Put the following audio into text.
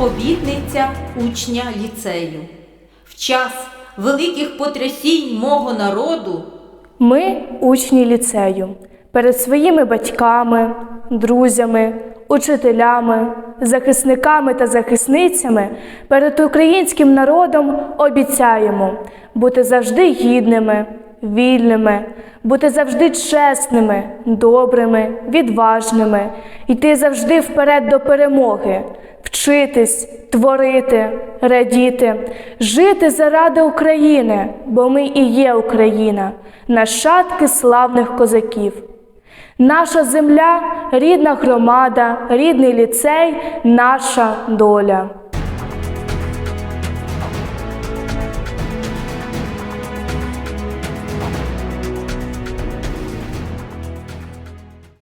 обітниця учня ліцею. В час великих потрясінь мого народу Ми, учні ліцею, перед своїми батьками, друзями, учителями, захисниками та захисницями, перед українським народом обіцяємо бути завжди гідними, вільними, бути завжди чесними, добрими, відважними, йти завжди вперед до перемоги, вчитись, творити, радіти, жити заради України, бо ми і є Україна, нащадки славних козаків. Наша земля, рідна громада, рідний ліцей, наша доля.